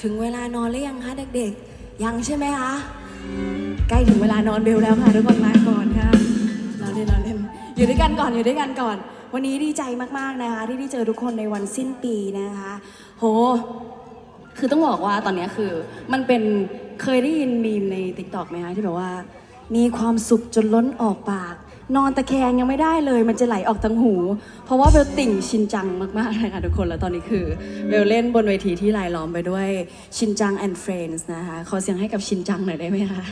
ถึงเวลานอนหรือยังคะเด็กๆ ยังใช่ไหมคะใกล้ถึงเวลานอนเบลแล้วค่ะทุกคนมาก่อนค่ะเราเล่นเราเล่นอยู่ด้วยกันก่อนอยู่ด้วยกันก่อน วันนี้ดีใจมากๆนะคะ ที่ได้เจอทุกคนในวันสิ้นปีนะคะ โห คือต้องบอกว่าตอนนี้คือ มันเป็นเคยได้ยินมีมในติ๊กต็อกไหมคะที่แบบว่า มีความสุขจนล้นออกปาก นอนตะแคงยังไม่ได้เลย มันจะไหลออกทางหู เพราะว่าเบลติ่งชินจังมากๆเลยค่ะทุกคนแล้วตอนนี้คือเบลเล่นบนเวทีที่รายล้อมไปด้วยชินจังแอนด์เฟรนด์นะคะขอเสียงให้กับชินจังหน่อยได้ไหมคะ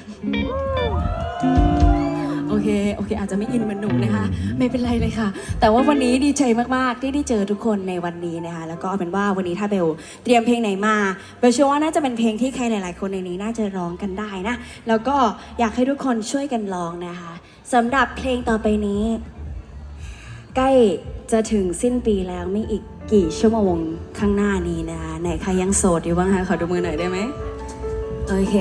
เคโอเค อาจจะไม่อินเหมือนหนูนะคะ ไม่เป็นไรเลยค่ะ แต่ว่าวันนี้ดีใจมากๆ ที่ได้เจอทุกคนในวันนี้นะคะ แล้วก็เอาเป็นว่าวันนี้ถ้าเบลเตรียมเพลงไหนมาเบลเชื่อว่าน่าจะเป็นเพลงที่ใครหลาย ๆ คนในนี้น่าจะร้องกันได้นะ แล้วก็อยากให้ทุกคนช่วยกันร้องนะคะสำหรับเพลงต่อไปนี้ ใกล้จะถึงสิ้นปีแล้วไม่อีกกี่ชั่วโมงข้างหน้านี้นะคะไหนใครยังโสดอยู่บ้างคะขอดูมือหน่อยได้ไหมโอเค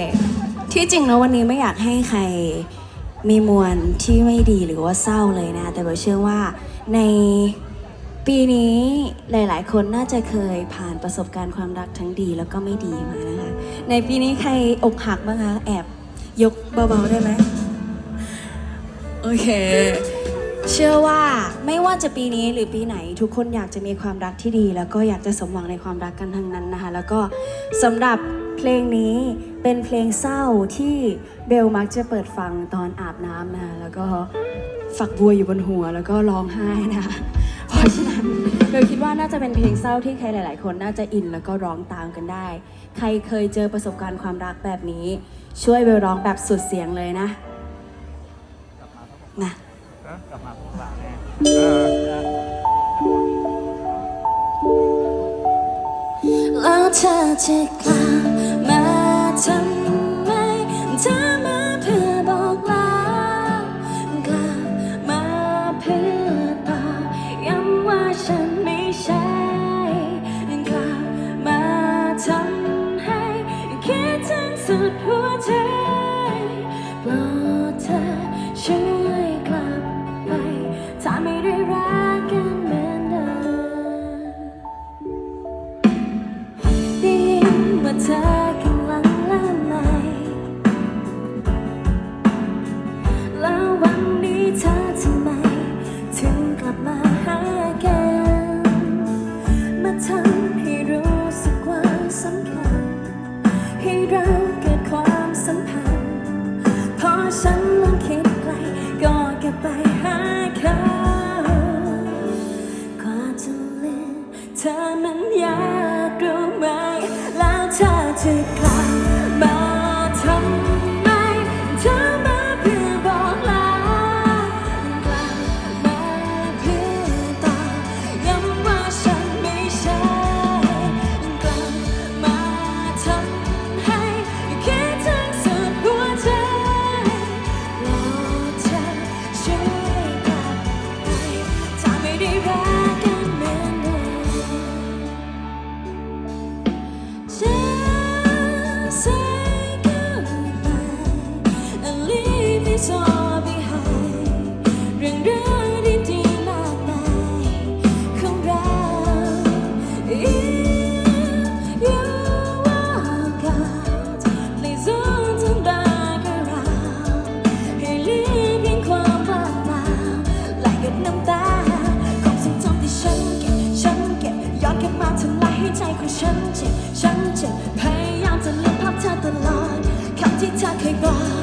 ที่จริงแล้ววันนี้ไม่อยากให้ใคร มีมวลที่ไม่ดีหรือว่าเศร้าเลยนะ แต่เบลเชื่อว่าในปีนี้หลาย ๆ คนน่าจะเคยผ่านประสบการณ์ความรักทั้งดีแล้วก็ไม่ดีมานะคะในปีนี้ใครอกหักบ้างคะแอบยกเบา ๆ ได้ไหมโอเค เชื่อว่าไม่ว่าจะปีนี้หรือปีไหน ทุกคนอยากจะมีความรักที่ดี แล้วก็อยากจะสมหวังในความรักกันทั้งนั้นนะคะ แล้วก็สำหรับ เพลงนี้เป็นเพลงเศร้าที่เบลมักจะเปิดฟังตอนอาบน้ำนะคะแล้วก็ฝักบัวอยู่บนหัวแล้วก็ร้องไห้นะคะเพราะฉะนั้นเบลคิดว่าน่าจะเป็นเพลงเศร้าที่ใครหลาย ๆ คนน่าจะอินแล้วก็ร้องตามกันได้ ใครเคยเจอประสบการณ์ความรักแบบนี้ ช่วยเบลร้องแบบสุดเสียงเลยนะนะกลับมาพวกเราแน่ จะกลับมาทำไมเธอมาเพื่อบอกลากลับมาเพื่อตอกย้ำว่าฉันไม่ใช่กลับมาทำให้คิดถึงสุดหัวใจโปรดเธอช่วย ฉันเจ็บ ฉันเจ็บ พยายามจะลืมภาพเธอตลอดคำที่เธอเคยบอก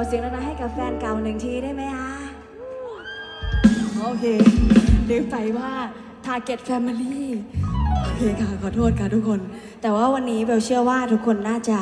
อเสียงดังๆให้กับแฟนเก่าหนึ่งทีได้ไหมคะโอเคลืมไปว่า Target Family โอเคค่ะ ขอโทษค่ะทุกคน แต่ว่าวันนี้เบลเชื่อว่าทุกคนน่าจะ